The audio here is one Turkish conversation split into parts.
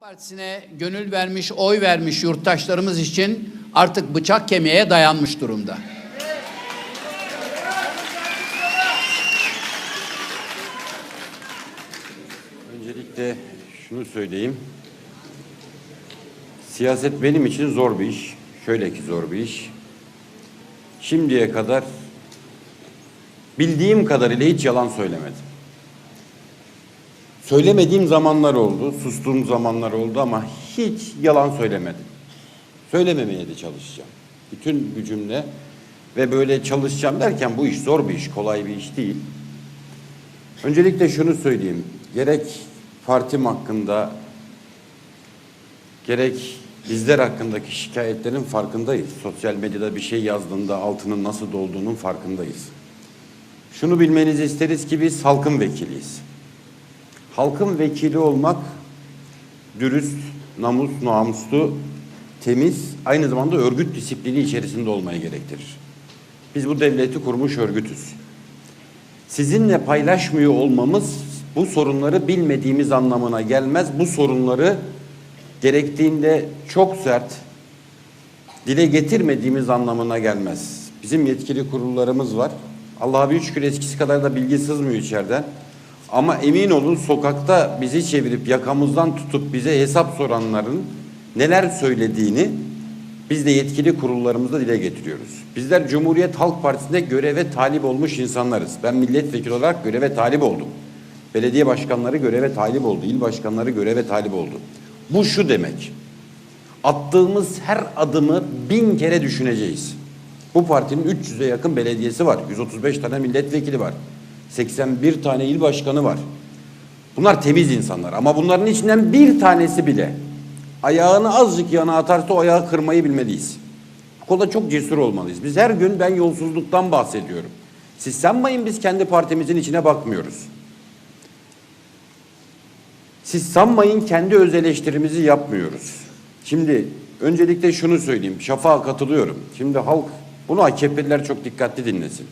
Partisine gönül vermiş, oy vermiş yurttaşlarımız için artık bıçak kemiğe dayanmış durumda. Öncelikle şunu söyleyeyim. Siyaset benim için zor bir iş. Şöyle ki zor bir iş. Şimdiye kadar bildiğim kadarıyla hiç yalan söylemedim. Söylemediğim zamanlar oldu, sustuğum zamanlar oldu ama hiç yalan söylemedim. Söylememeye de çalışacağım. Bütün gücümle ve böyle çalışacağım derken bu iş zor bir iş, kolay bir iş değil. Öncelikle şunu söyleyeyim. Gerek partim hakkında gerek bizler hakkındaki şikayetlerin farkındayız. Sosyal medyada bir şey yazdığında altının nasıl dolduğunun farkındayız. Şunu bilmenizi isteriz ki biz halkın vekiliyiz. Halkın vekili olmak dürüst, namus, namuslu, temiz, aynı zamanda örgüt disiplini içerisinde olmayı gerektirir. Biz bu devleti kurmuş örgütüz. Sizinle paylaşmıyor olmamız bu sorunları bilmediğimiz anlamına gelmez. Bu sorunları gerektiğinde çok sert dile getirmediğimiz anlamına gelmez. Bizim yetkili kurullarımız var. Allah'a bir şükür eskisi kadar da bilgi sızmıyor içeriden. Ama emin olun sokakta bizi çevirip yakamızdan tutup bize hesap soranların neler söylediğini biz de yetkili kurullarımızda dile getiriyoruz. Bizler Cumhuriyet Halk Partisi'nde göreve talip olmuş insanlarız. Ben milletvekili olarak göreve talip oldum. Belediye başkanları göreve talip oldu. il başkanları göreve talip oldu. Bu şu demek. Attığımız her adımı bin kere düşüneceğiz. Bu partinin 300'e yakın belediyesi var. 135 tane milletvekili var. 81 tane il başkanı var. Bunlar temiz insanlar ama bunların içinden bir tanesi bile ayağını azıcık yana atarsa o ayağı kırmayı bilmeliyiz. Bu konuda çok cesur olmalıyız. Biz her gün ben yolsuzluktan bahsediyorum. Siz sanmayın biz kendi partimizin içine bakmıyoruz. Siz sanmayın kendi öz eleştirimizi yapmıyoruz. Şimdi öncelikle şunu söyleyeyim. Şafağa katılıyorum. Şimdi halk bunu AKP'liler çok dikkatli dinlesin.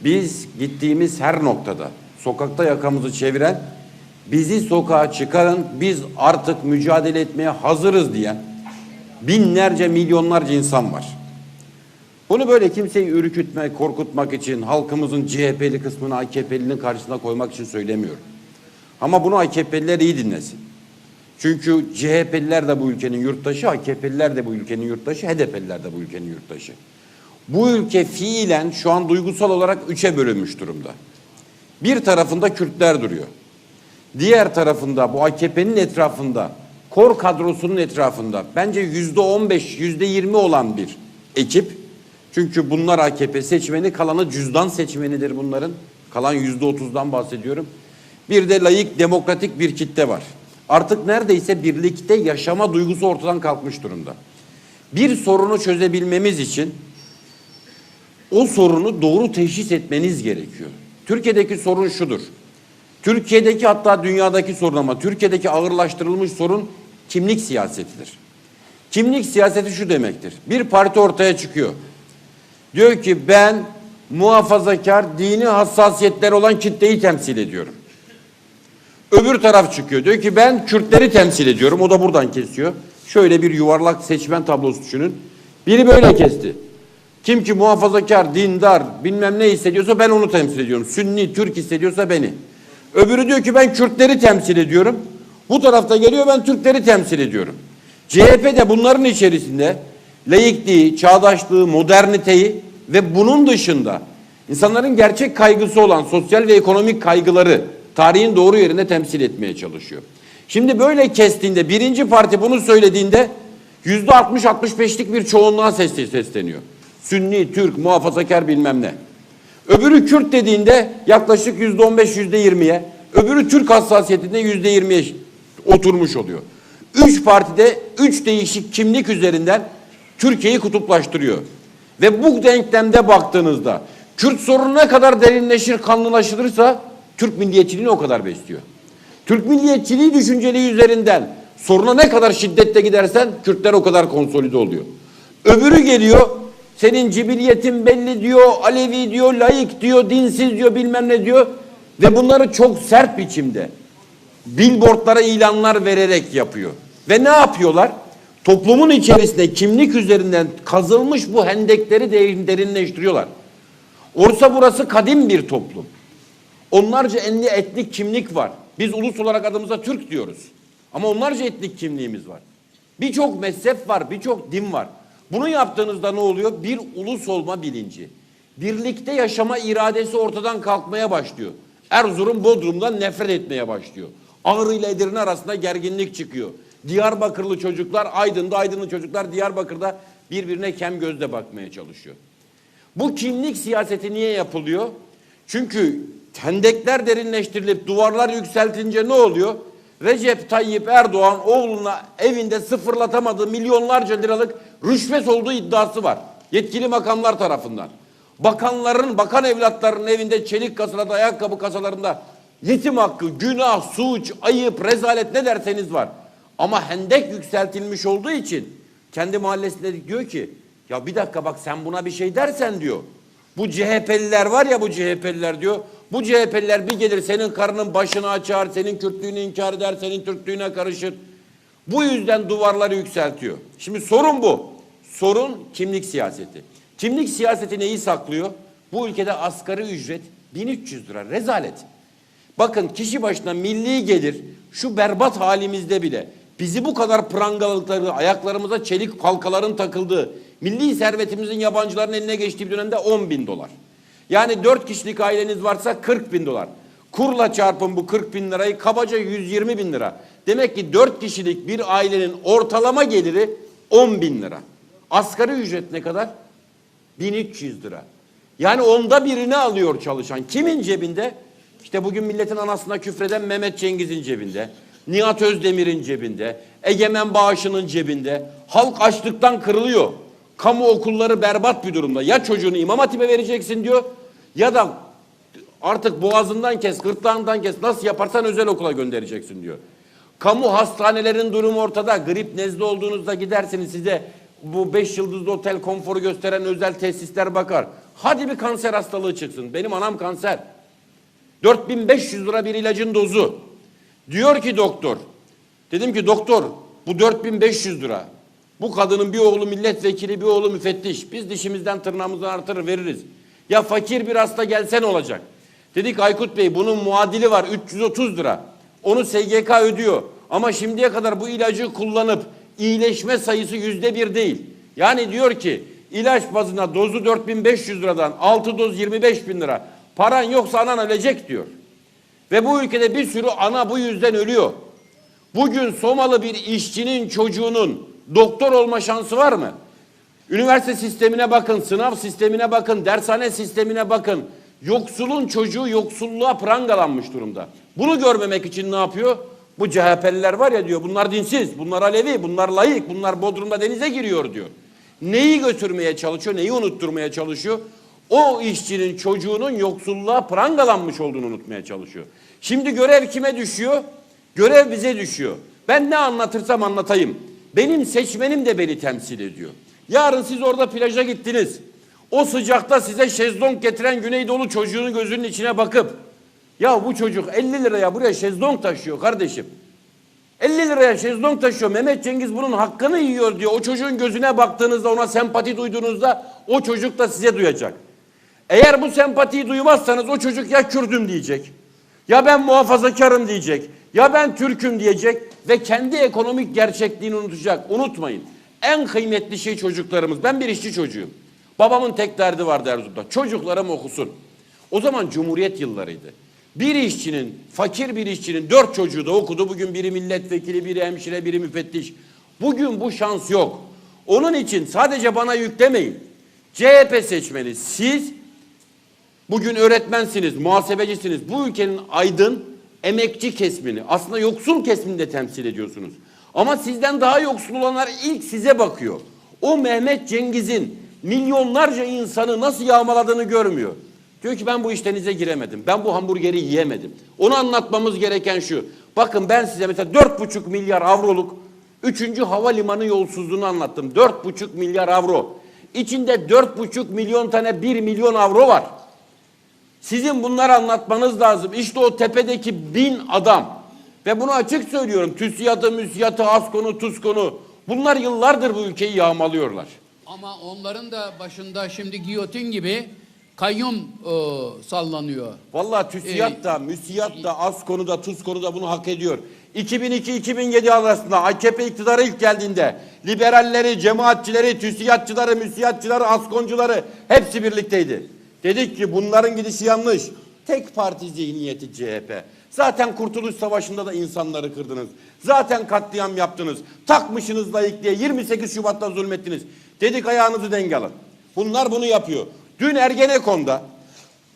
Biz gittiğimiz her noktada sokakta yakamızı çeviren bizi sokağa çıkarın biz artık mücadele etmeye hazırız diyen binlerce milyonlarca insan var. Bunu böyle kimseyi ürkütmek, korkutmak için halkımızın CHP'li kısmını AKP'linin karşısına koymak için söylemiyorum. Ama bunu AKP'liler iyi dinlesin. Çünkü CHP'liler de bu ülkenin yurttaşı, AKP'liler de bu ülkenin yurttaşı, HDP'liler de bu ülkenin yurttaşı. Bu ülke fiilen şu an duygusal olarak üçe bölünmüş durumda. Bir tarafında Kürtler duruyor. Diğer tarafında bu AKP'nin etrafında, kor kadrosunun etrafında bence yüzde on beş, yüzde yirmi olan bir ekip. Çünkü bunlar AKP seçmeni, kalanı cüzdan seçmenidir bunların. Kalan yüzde otuzdan bahsediyorum. Bir de layık, demokratik bir kitle var. Artık neredeyse birlikte yaşama duygusu ortadan kalkmış durumda. Bir sorunu çözebilmemiz için o sorunu doğru teşhis etmeniz gerekiyor. Türkiye'deki sorun şudur. Türkiye'deki hatta dünyadaki sorun ama Türkiye'deki ağırlaştırılmış sorun kimlik siyasetidir. Kimlik siyaseti şu demektir. Bir parti ortaya çıkıyor. Diyor ki ben muhafazakar, dini hassasiyetler olan kitleyi temsil ediyorum. Öbür taraf çıkıyor. Diyor ki ben Kürtleri temsil ediyorum. O da buradan kesiyor. Şöyle bir yuvarlak seçmen tablosu düşünün. Biri böyle kesti. Kim ki muhafazakar, dindar, bilmem ne hissediyorsa ben onu temsil ediyorum. Sünni, Türk hissediyorsa beni. Öbürü diyor ki ben Kürtleri temsil ediyorum. Bu tarafta geliyor ben Türkleri temsil ediyorum. CHP de bunların içerisinde laikliği, çağdaşlığı, moderniteyi ve bunun dışında insanların gerçek kaygısı olan sosyal ve ekonomik kaygıları tarihin doğru yerine temsil etmeye çalışıyor. Şimdi böyle kestiğinde birinci parti bunu söylediğinde yüzde 60-65'lik bir çoğunluğa sesleniyor. Sünni, Türk, muhafazakar bilmem ne. Öbürü Kürt dediğinde yaklaşık yüzde 15 yüzde 20'ye, öbürü Türk hassasiyetinde yüzde 20'ye oturmuş oluyor. Üç partide üç değişik kimlik üzerinden Türkiye'yi kutuplaştırıyor. Ve bu denklemde baktığınızda Kürt sorunu ne kadar derinleşir, kanlılaşılırsa Türk milliyetçiliğini o kadar besliyor. Türk milliyetçiliği düşünceliği üzerinden soruna ne kadar şiddetle gidersen Kürtler o kadar konsolide oluyor. Öbürü geliyor senin cibiliyetin belli diyor, Alevi diyor, laik diyor, dinsiz diyor, bilmem ne diyor. Ve bunları çok sert biçimde billboardlara ilanlar vererek yapıyor. Ve ne yapıyorlar? Toplumun içerisinde kimlik üzerinden kazılmış bu hendekleri derin- derinleştiriyorlar. Oysa burası kadim bir toplum. Onlarca enli etnik kimlik var. Biz ulus olarak adımıza Türk diyoruz. Ama onlarca etnik kimliğimiz var. Birçok mezhep var, birçok din var. Bunu yaptığınızda ne oluyor? Bir ulus olma bilinci. Birlikte yaşama iradesi ortadan kalkmaya başlıyor. Erzurum Bodrum'dan nefret etmeye başlıyor. Ağrı ile Edirne arasında gerginlik çıkıyor. Diyarbakırlı çocuklar Aydın'da, Aydınlı çocuklar Diyarbakır'da birbirine kem gözle bakmaya çalışıyor. Bu kimlik siyaseti niye yapılıyor? Çünkü hendekler derinleştirilip duvarlar yükseltince ne oluyor? Recep Tayyip Erdoğan oğluna evinde sıfırlatamadığı milyonlarca liralık rüşvet olduğu iddiası var. Yetkili makamlar tarafından. Bakanların, bakan evlatlarının evinde çelik kasalarda, ayakkabı kasalarında yetim hakkı, günah, suç, ayıp, rezalet ne derseniz var. Ama hendek yükseltilmiş olduğu için kendi mahallesinde diyor ki ya bir dakika bak sen buna bir şey dersen diyor. Bu CHP'liler var ya bu CHP'liler diyor. Bu CHP'liler bir gelir senin karının başını açar, senin Kürtlüğünü inkar eder, senin Türklüğüne karışır. Bu yüzden duvarları yükseltiyor. Şimdi sorun bu. Sorun kimlik siyaseti. Kimlik siyaseti neyi saklıyor? Bu ülkede asgari ücret 1300 lira. Rezalet. Bakın kişi başına milli gelir şu berbat halimizde bile bizi bu kadar prangalıkları, ayaklarımıza çelik halkaların takıldığı, milli servetimizin yabancıların eline geçtiği bir dönemde 10 bin dolar. Yani 4 kişilik aileniz varsa 40 bin dolar. Kurla çarpın bu 40 bin lirayı kabaca 120 bin lira. Demek ki 4 kişilik bir ailenin ortalama geliri 10 bin lira. Asgari ücret ne kadar? 1300 lira. Yani onda birini alıyor çalışan. Kimin cebinde? İşte bugün milletin anasına küfreden Mehmet Cengiz'in cebinde. Nihat Özdemir'in cebinde. Egemen Bağışı'nın cebinde. Halk açlıktan kırılıyor. Kamu okulları berbat bir durumda. Ya çocuğunu İmam Hatip'e vereceksin diyor ya da artık boğazından kes, gırtlağından kes nasıl yaparsan özel okula göndereceksin diyor. Kamu hastanelerin durumu ortada. Grip nezle olduğunuzda gidersiniz size bu beş yıldızlı otel konforu gösteren özel tesisler bakar. Hadi bir kanser hastalığı çıksın. Benim anam kanser. 4500 lira bir ilacın dozu. Diyor ki doktor. Dedim ki doktor bu 4500 lira. Bu kadının bir oğlu milletvekili bir oğlu müfettiş. Biz dişimizden tırnağımızdan artırır veririz. Ya fakir bir hasta gelsen olacak. Dedik Aykut Bey bunun muadili var 330 lira. Onu SGK ödüyor. Ama şimdiye kadar bu ilacı kullanıp iyileşme sayısı yüzde bir değil. Yani diyor ki ilaç bazına dozu 4500 liradan 6 doz 25 bin lira. Paran yoksa anan ölecek diyor. Ve bu ülkede bir sürü ana bu yüzden ölüyor. Bugün Somalı bir işçinin çocuğunun doktor olma şansı var mı? Üniversite sistemine bakın, sınav sistemine bakın, dershane sistemine bakın. Yoksulun çocuğu yoksulluğa prangalanmış durumda. Bunu görmemek için ne yapıyor? Bu CHP'liler var ya diyor bunlar dinsiz, bunlar Alevi, bunlar layık, bunlar Bodrum'da denize giriyor diyor. Neyi götürmeye çalışıyor, neyi unutturmaya çalışıyor? O işçinin çocuğunun yoksulluğa prangalanmış olduğunu unutmaya çalışıyor. Şimdi görev kime düşüyor? Görev bize düşüyor. Ben ne anlatırsam anlatayım. Benim seçmenim de beni temsil ediyor. Yarın siz orada plaja gittiniz. O sıcakta size şezlong getiren Güneydoğu çocuğunun gözünün içine bakıp ya bu çocuk 50 liraya buraya şezlong taşıyor kardeşim. 50 liraya şezlong taşıyor. Mehmet Cengiz bunun hakkını yiyor diyor. O çocuğun gözüne baktığınızda ona sempati duyduğunuzda o çocuk da size duyacak. Eğer bu sempatiyi duymazsanız o çocuk ya Kürdüm diyecek. Ya ben muhafazakarım diyecek. Ya ben Türk'üm diyecek ve kendi ekonomik gerçekliğini unutacak. Unutmayın. En kıymetli şey çocuklarımız. Ben bir işçi çocuğum. Babamın tek derdi vardı Erzurum'da. Çocuklarım okusun. O zaman Cumhuriyet yıllarıydı. Bir işçinin, fakir bir işçinin dört çocuğu da okudu. Bugün biri milletvekili, biri hemşire, biri müfettiş. Bugün bu şans yok. Onun için sadece bana yüklemeyin. CHP seçmeni siz Bugün öğretmensiniz, muhasebecisiniz. Bu ülkenin aydın, emekçi kesmini, aslında yoksul kesmini de temsil ediyorsunuz. Ama sizden daha yoksul olanlar ilk size bakıyor. O Mehmet Cengiz'in milyonlarca insanı nasıl yağmaladığını görmüyor. Diyor ki ben bu işlerinize giremedim. Ben bu hamburgeri yiyemedim. Onu anlatmamız gereken şu. Bakın ben size mesela dört buçuk milyar avroluk üçüncü havalimanı yolsuzluğunu anlattım. Dört buçuk milyar avro. İçinde dört buçuk milyon tane bir milyon avro var. Sizin bunları anlatmanız lazım. İşte o tepedeki bin adam Ve bunu açık söylüyorum. TÜSİAD'ı, MÜSİAD'ı, ASKON'u, TUSKON'u bunlar yıllardır bu ülkeyi yağmalıyorlar. Ama onların da başında şimdi giyotin gibi kayyum e, sallanıyor. Vallahi TÜSİAD da, MÜSİAD da, ASKON'u da, TUSKON'u da bunu hak ediyor. 2002-2007 arasında AKP iktidara ilk geldiğinde liberalleri, cemaatçileri, TÜSİADçıları, MÜSİADçıları, ASKON'cuları hepsi birlikteydi. Dedik ki bunların gidişi yanlış. Tek parti zihniyeti CHP. Zaten Kurtuluş Savaşı'nda da insanları kırdınız. Zaten katliam yaptınız. Takmışsınız layıklığa 28 Şubat'ta zulmettiniz. Dedik ayağınızı denk alın. Bunlar bunu yapıyor. Dün Ergenekon'da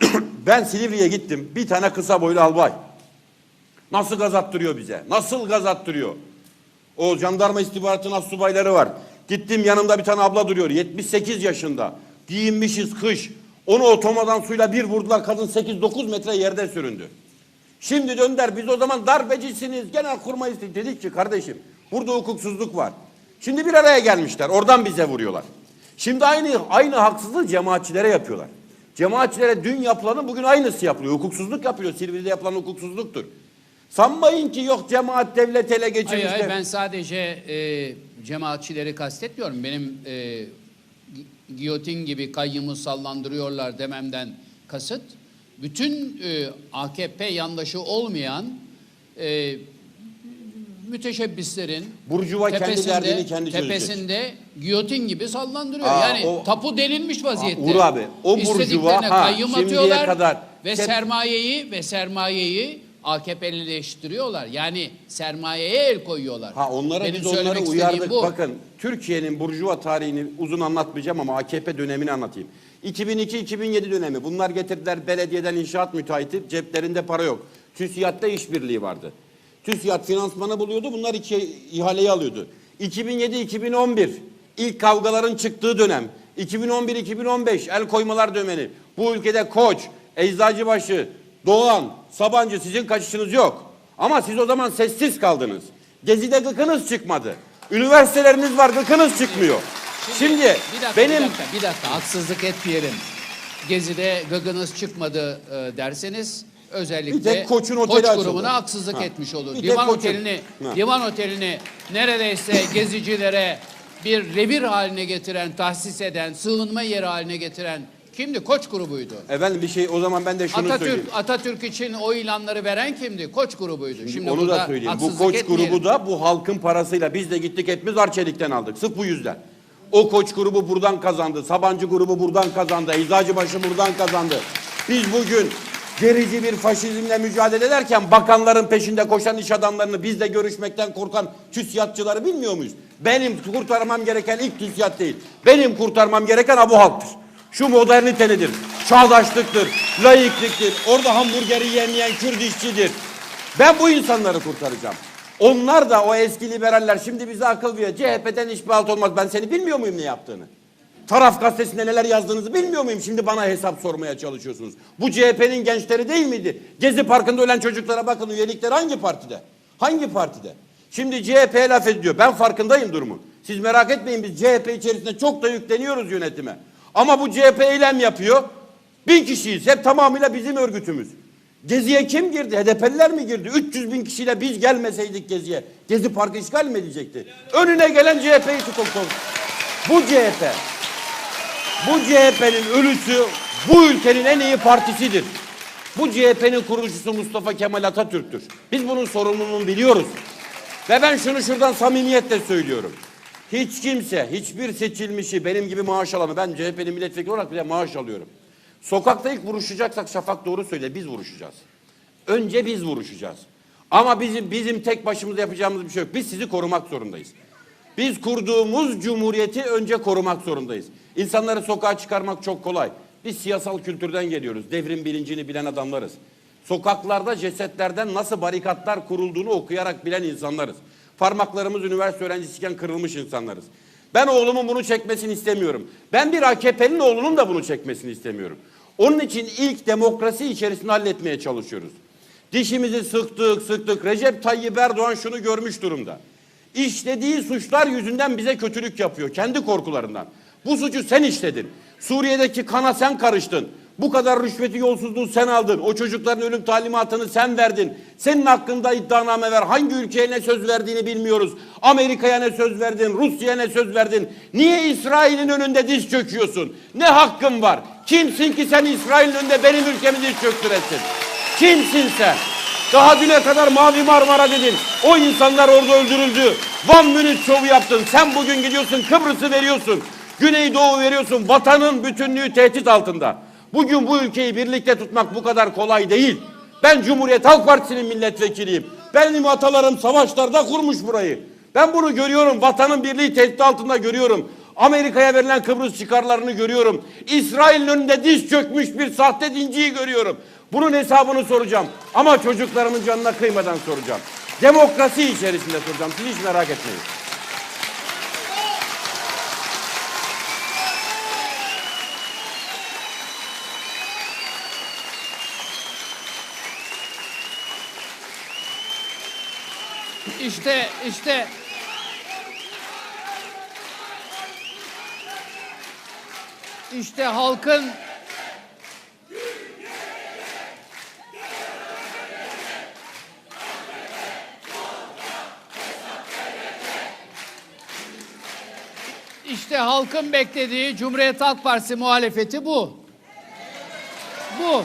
ben Silivri'ye gittim. Bir tane kısa boylu albay. Nasıl gaz attırıyor bize? Nasıl gaz attırıyor? O jandarma istihbaratının subayları var. Gittim yanımda bir tane abla duruyor. 78 yaşında. Giyinmişiz kış. Onu otomadan suyla bir vurdular. Kadın 8-9 metre yerde süründü. Şimdi dönder biz o zaman darbecisiniz. Genel kurmayız dedik ki kardeşim burada hukuksuzluk var. Şimdi bir araya gelmişler. Oradan bize vuruyorlar. Şimdi aynı aynı haksızlığı cemaatçilere yapıyorlar. Cemaatçilere dün yapılanın bugün aynısı yapılıyor. Hukuksuzluk yapılıyor. Silivri'de yapılan hukuksuzluktur. Sanmayın ki yok cemaat devlet ele Hayır, geçirmişler. hayır ben sadece e, cemaatçileri kastetmiyorum. Benim e, gi- giyotin gibi kayyumu sallandırıyorlar dememden kasıt bütün e, AKP yandaşı olmayan e, müteşebbislerin Burjuva kendi derdini kendi çözecek. tepesinde giyotin gibi sallandırıyor. Aa, yani o- tapu delinmiş vaziyette. Uğur abi, o burjuva, İstediklerine ha, kayyum şimdiye atıyorlar kadar ve hep- sermayeyi ve sermayeyi AKP'lileştiriyorlar. Yani sermayeye el koyuyorlar. Ha onlara Benim biz onları söylemek istediğim uyardık. bu. Bakın Türkiye'nin burjuva tarihini uzun anlatmayacağım ama AKP dönemini anlatayım. 2002-2007 dönemi bunlar getirdiler belediyeden inşaat müteahhiti ceplerinde para yok. TÜSİAD'da işbirliği vardı. TÜSİAD finansmanı buluyordu bunlar iki ihaleyi alıyordu. 2007-2011 ilk kavgaların çıktığı dönem. 2011-2015 el koymalar dönemi. Bu ülkede Koç, Eczacıbaşı, Doğan, Sabancı sizin kaçışınız yok. Ama siz o zaman sessiz kaldınız. Gezi'de gıkınız çıkmadı. Üniversiteleriniz var gıkınız çıkmıyor. Şimdi, bir dakika, benim bir dakika, bir dakika haksızlık etmeyelim. Gezi'de gıgınız çıkmadı e, derseniz özellikle Bir tek Koç'un oteli Koç açıldı. grubuna haksızlık Ha. etmiş olur. Bir Divan Koç'un- otelini, Ha. divan otelini neredeyse gezicilere bir revir haline getiren, tahsis eden, sığınma yeri haline getiren kimdi? Koç grubuydu. efendim bir şey o zaman ben de şunu Atatürk söyleyeyim. Atatürk için o ilanları veren kimdi? Koç grubuydu. Şimdi Onu burada da söyleyeyim. Bu koç etmeyelim. grubu da bu halkın parasıyla biz de gittik hepimiz Arçelik'ten aldık. Sırf bu yüzden. O koç grubu buradan kazandı. Sabancı grubu buradan kazandı. Eczacıbaşı buradan kazandı. Biz bugün gerici bir faşizmle mücadele ederken bakanların peşinde koşan iş adamlarını bizle görüşmekten korkan TÜSİADçıları bilmiyor muyuz? Benim kurtarmam gereken ilk TÜSİAD değil. Benim kurtarmam gereken ha bu halktır. Şu modernitenedir, çağdaşlıktır, layıklıktır. Orada hamburgeri yemeyen Kürt işçidir. Ben bu insanları kurtaracağım. Onlar da o eski liberaller şimdi bize akıl veriyor. CHP'den hiçbir halt olmaz. Ben seni bilmiyor muyum ne yaptığını? Taraf gazetesinde neler yazdığınızı bilmiyor muyum? Şimdi bana hesap sormaya çalışıyorsunuz. Bu CHP'nin gençleri değil miydi? Gezi Parkı'nda ölen çocuklara bakın üyelikleri hangi partide? Hangi partide? Şimdi CHP'ye laf ediyor. Ben farkındayım durumun. Siz merak etmeyin biz CHP içerisinde çok da yükleniyoruz yönetime. Ama bu CHP eylem yapıyor. Bin kişiyiz. Hep tamamıyla bizim örgütümüz. Geziye kim girdi? HDP'liler mi girdi? 300 bin kişiyle biz gelmeseydik Gezi'ye. Gezi Parkı işgal mi edecekti? Önüne gelen CHP'yi tutuklu. Bu CHP. Bu CHP'nin ölüsü bu ülkenin en iyi partisidir. Bu CHP'nin kurucusu Mustafa Kemal Atatürk'tür. Biz bunun sorumluluğunu biliyoruz. Ve ben şunu şuradan samimiyetle söylüyorum. Hiç kimse, hiçbir seçilmişi benim gibi maaş alanı, ben CHP'nin milletvekili olarak bile maaş alıyorum. Sokakta ilk vuruşacaksak Şafak doğru söyle, biz vuruşacağız. Önce biz vuruşacağız. Ama bizim bizim tek başımıza yapacağımız bir şey yok. Biz sizi korumak zorundayız. Biz kurduğumuz cumhuriyeti önce korumak zorundayız. İnsanları sokağa çıkarmak çok kolay. Biz siyasal kültürden geliyoruz. Devrim bilincini bilen adamlarız. Sokaklarda cesetlerden nasıl barikatlar kurulduğunu okuyarak bilen insanlarız. Parmaklarımız üniversite öğrencisiyken kırılmış insanlarız. Ben oğlumun bunu çekmesini istemiyorum. Ben bir AKP'nin oğlunun da bunu çekmesini istemiyorum. Onun için ilk demokrasi içerisinde halletmeye çalışıyoruz. Dişimizi sıktık sıktık. Recep Tayyip Erdoğan şunu görmüş durumda. İşlediği suçlar yüzünden bize kötülük yapıyor. Kendi korkularından. Bu suçu sen işledin. Suriye'deki kana sen karıştın. Bu kadar rüşveti yolsuzluğu sen aldın. O çocukların ölüm talimatını sen verdin. Senin hakkında iddianame ver. Hangi ülkeye ne söz verdiğini bilmiyoruz. Amerika'ya ne söz verdin? Rusya'ya ne söz verdin? Niye İsrail'in önünde diz çöküyorsun? Ne hakkın var? Kimsin ki sen İsrail'in önünde benim ülkemi diz çöktüresin? Kimsin sen? Daha düne kadar Mavi Marmara dedin. O insanlar orada öldürüldü. One minute şovu yaptın. Sen bugün gidiyorsun Kıbrıs'ı veriyorsun. Güneydoğu veriyorsun. Vatanın bütünlüğü tehdit altında. Bugün bu ülkeyi birlikte tutmak bu kadar kolay değil. Ben Cumhuriyet Halk Partisi'nin milletvekiliyim. Benim atalarım savaşlarda kurmuş burayı. Ben bunu görüyorum. Vatanın birliği tehdit altında görüyorum. Amerika'ya verilen Kıbrıs çıkarlarını görüyorum. İsrail'in önünde diz çökmüş bir sahte dinciyi görüyorum. Bunun hesabını soracağım. Ama çocuklarımın canına kıymadan soracağım. Demokrasi içerisinde soracağım. Siz hiç merak etmeyin. İşte işte işte halkın İşte halkın beklediği Cumhuriyet Halk Partisi muhalefeti bu. Bu.